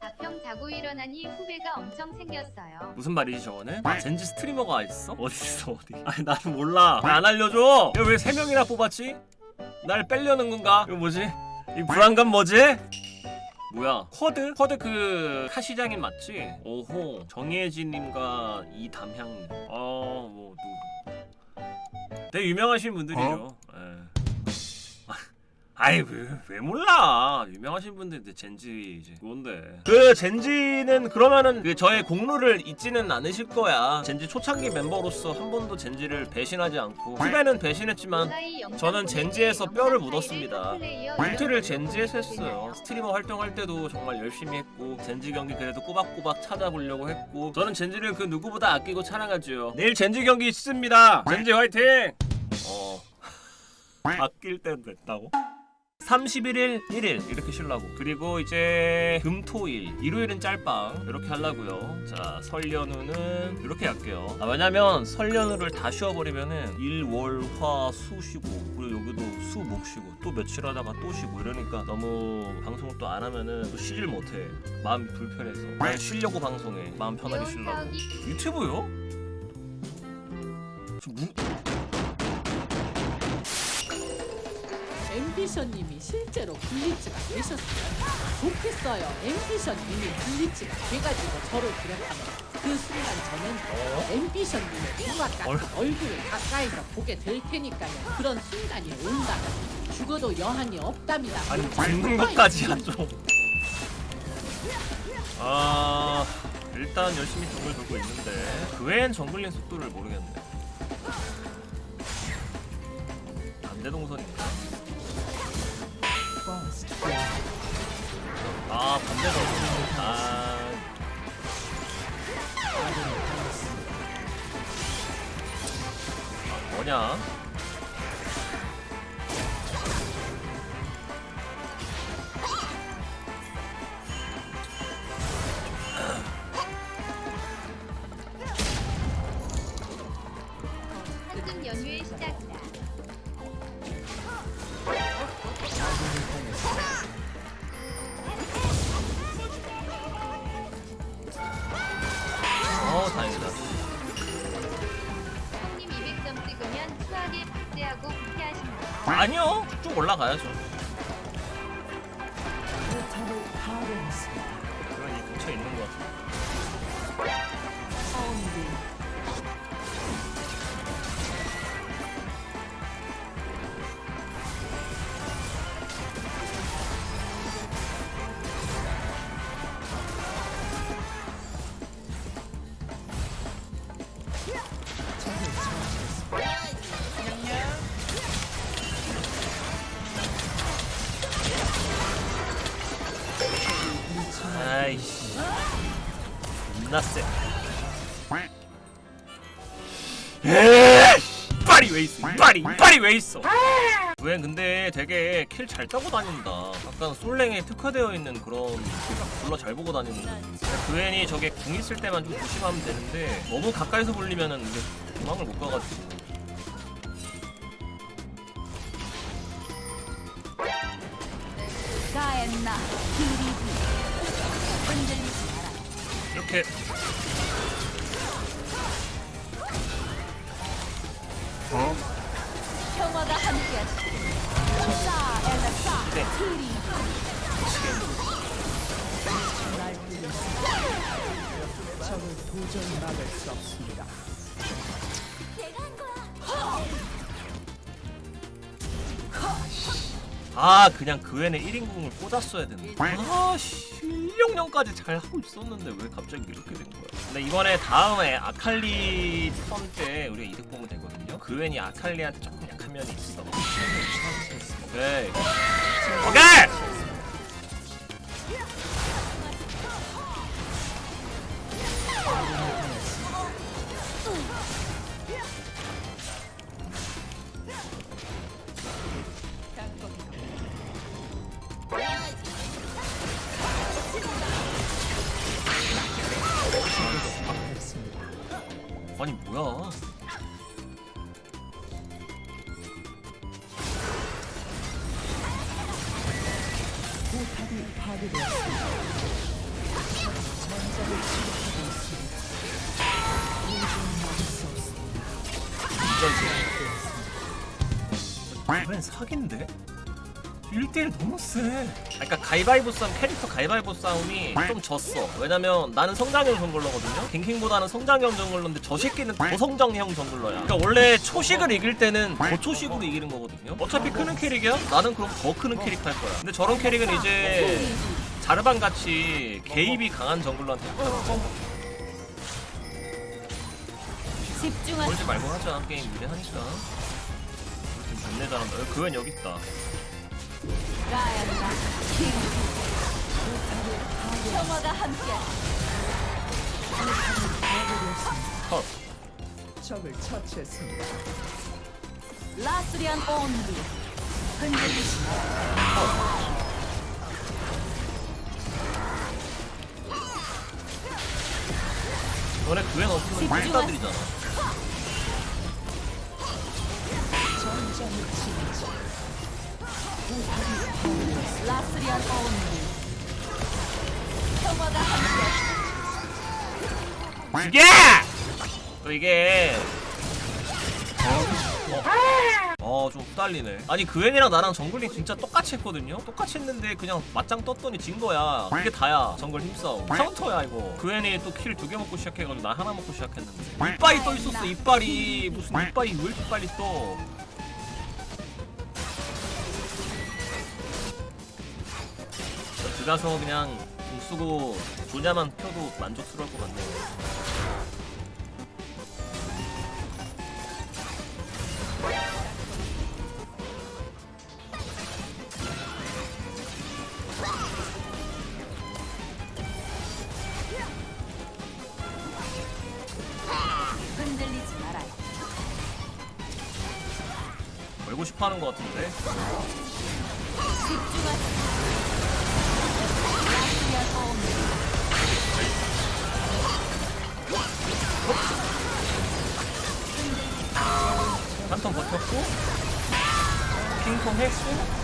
가평 자고 일어나니 후배가 엄청 생겼어요. 무슨 말이지 저거는? 아, 젠지 스트리머가 있어? 어디 있어 어디? 아니 나는 몰라. 왜안 알려줘? 이거 왜세 명이나 뽑았지? 날 빼려는 건가? 이거 뭐지? 이 불안감 뭐지? 뭐야? 쿼드? 쿼드 그 카시장인 맞지? 오호 정혜진님과 이담향님. 어뭐 누구? 되게 유명하신 분들이죠. 예. 아이 왜, 왜 몰라. 유명하신 분들인데 젠지 이제 뭔데? 그 젠지는 그러면은 그 저의 공로를 잊지는 않으실 거야. 젠지 초창기 멤버로서 한 번도 젠지를 배신하지 않고 후배는 배신했지만 저는 젠지에서 뼈를 묻었습니다. 울트를 젠지에서 했어요. 스트리머 활동할 때도 정말 열심히 했고 젠지 경기 그래도 꼬박꼬박 찾아보려고 했고 저는 젠지를 그 누구보다 아끼고 사랑하죠 내일 젠지 경기 있습니다. 젠지 화이팅! 어. 바뀔 땐 됐다고? 31일 1일 이렇게 쉬려고. 그리고 이제 금토일 일요일은 짤방 이렇게 하려고요. 자 설연우는 이렇게 할게요. 아, 왜냐면 설연우를 다 쉬어버리면은 일월화수 쉬고 그리고 여기도 수 목 쉬고 또 며칠 하다가 또 쉬고 이러니까 너무 방송을 또 안 하면은 또 쉬질 못해. 마음이 불편해서. 그냥 쉬려고 방송해. 마음 편하게 쉬려고. 유튜브요? 저 무... 엠비션님이 실제로 블리츠가 되셨어요. 좋겠어요. 엠비션님이 블리츠가 돼가지고 저를 그렸다면 그 순간 저는 엠비션님의 조각 같은 얼- 얼굴을 가까이서 보게 될 테니까요. 그런 순간이 온다면 죽어도 여한이 없답니다. 아니 죽는 것까지야 좀. 아 일단 열심히 정글 돌고 있는데 그 외엔 정글링 속도를 모르겠네. 반대 동선인가? 아 반대동선. 아 아, 뭐냐? 아니요 쭉 올라가야죠. 그건 이 근처에 있는 것 같아. 아이씨. 존나 쎄 에이씨. 빨이 왜 있어? 빨이 빨이 왜 있어? 왜 근데 되게 킬 잘 따고 다닌다. 약간 솔랭에 특화되어 있는 그런 킬각 졸라 잘 보고 다니는데 그웬이 저게 궁 있을 때만 좀 조심하면 되는데 너무 가까이서 불리면은 이게 도망을 못 가가지고. 가엔나 이렇게 평화가 함께하시. 사 엘라사 네. 트리. 아 그냥 그웬에 1인궁을 꽂았어야 되는데. 아씨 1영령까지 잘 하고 있었는데 왜 갑자기 이렇게 된 거야? 근데 이번에 다음에 아칼리 턴 때 우리가 이득 보면 되거든요. 그웬이 아칼리한테 조금 약한 면이 있어. 오케이 오케이 아니 뭐야 파괴되었습니다. 이번엔 사기인데? 1대1 너무 세. 그러니까 가위바위보 싸움 캐릭터 가위바위보 싸움이 좀 졌어. 왜냐면 나는 성장형 정글러거든요. 갱킹보다는 성장형 정글러인데 저 새끼는 고성장형 정글러야. 그러니까 원래 초식을 이길 때는 고초식으로 이기는 거거든요. 어차피 크는 캐릭이야? 나는 그럼 더 크는 캐릭 할 거야. 근데 저런 캐릭은 이제 자르반 같이 개입이 강한 정글러한테 거. 집중하세요. 멀지 말고 하자. 게임 유리하니까. 존내 잘한다. 여기 그웬 여기 있다. 함께 컷. 적을 처치했습니다. 라스리안 온리 흔들리지 너네 그웬 없으면 불사들이잖아. 라스리안 함께 이게! 또 이게 어, 좀 후달리네. 아니, 그웬이랑 나랑 정글링 진짜 똑같이 했거든요? 똑같이 했는데 그냥 맞짱 떴더니 진 거야. 그게 다야. 정글 힘싸움. 카운터야, 이거. 그웬이 또 킬 두 개 먹고 시작해가지고 나 하나 먹고 시작했는데. 이빨이 떠 있었어, 이빨이. 무슨 이빨이 왜 이렇게 빨리 떠? 들어가서 그냥 공 쓰고 조냐만 펴도 만족스러울 것 같네요. 흔들리지 말아요. 걸고 싶어 하는 것 같은데. 집중하세요. 한턴 버텼고 핑퐁 했고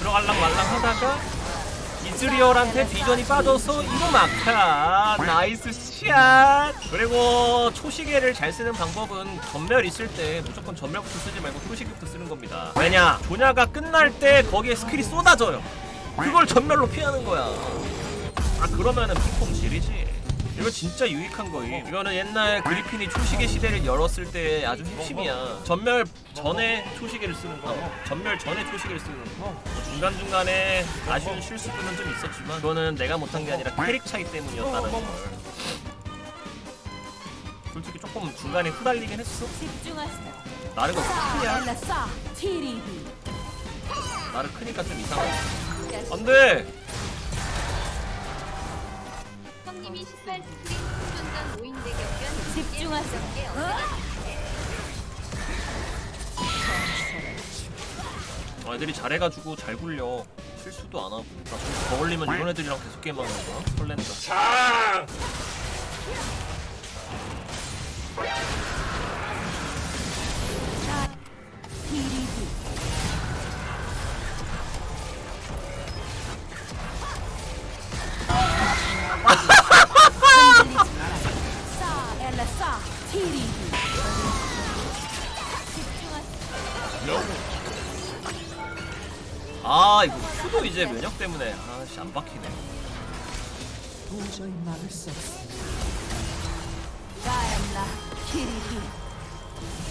들어갈랑 말랑 하다가 이즈리얼한테 비전이 빠져서 이거 막타. 나이스 샷! 그리고 초시계를 잘 쓰는 방법은 전멸 있을 때 무조건 전멸부터 쓰지 말고 초시계부터 쓰는 겁니다. 왜냐 조냐가 끝날 때 거기에 스킬이 쏟아져요. 그걸 전멸로 피하는 거야. 아 그러면은 핑퐁 질이지 이거 진짜 유익한 거임. 이거는 옛날 그리핀이 초시계 시대를 열었을 때 아주 핵심이야. 전멸 전에 초시계를 쓰는 거. 전멸 전에 초시계를 쓰는 거. 뭐 중간 중간에 아쉬운 실수들은 좀 있었지만 그거는 내가 못한 게 아니라 캐릭 차이 때문이었다는 걸. 솔직히 조금 중간에 후달리긴 했어. 집중하세요. 나르가 크냐? 엘라사 티리비 나르 크니까 좀 이상하지. 안돼. 18 스크린 충전전 5인 대격변 집중하세요. 어, 애들이 잘해가지고 잘 굴려. 실수도 안 하고. 나더 걸리면 이런 애들이랑 계속 게임하는 거야. 설렌다. 티 이제 면역 때문에 아씨 안 박히네. 도저히 막을 수 없습니다. 가엘라 티리비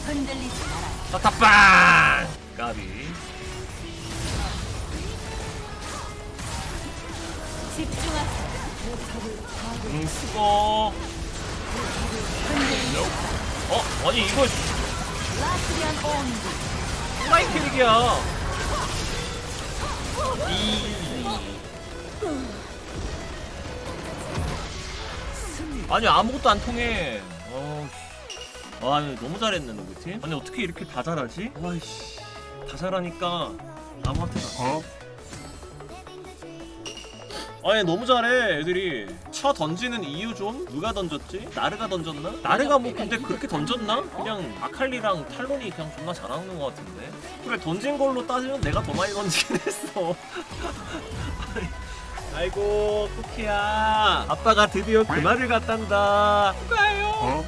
흔들리지 말아요. 타타빵! 까비. 집중하세요. 응 수고. 어 아니 이거 라스리안 온드 플라이 캐릭이야. 이 아니 아무것도 안 통해 씨. 아 너무 잘했네 우리 팀 아니 어떻게 이렇게 다 잘하지 와이씨 다 잘하니까 아무한테나 어? 아니 너무 잘해 애들이. 차 던지는 이유 좀? 누가 던졌지? 나르가 던졌나? 나르가 뭐 근데 그렇게 던졌나? 그냥 아칼리랑 탈론이 그냥 존나 잘하는 것 같은데. 그래 던진 걸로 따지면 내가 더 많이 던지긴 했어. 아이고 쿠키야. 아빠가 드디어 그마를 갔단다. 쿠카요.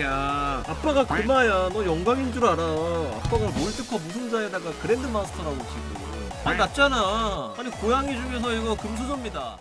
야 아빠가 그마야. 너 영광인 줄 알아. 아빠가 월드컵 우승자에다가 그랜드마스터라고 지금. 아니 낫잖아. 아니 고양이 중에서 이거 금수저입니다.